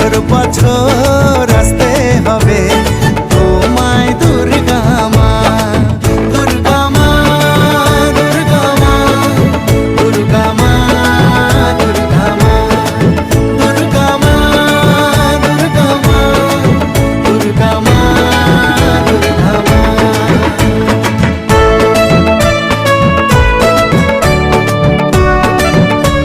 বছর বছর আসতে হবে।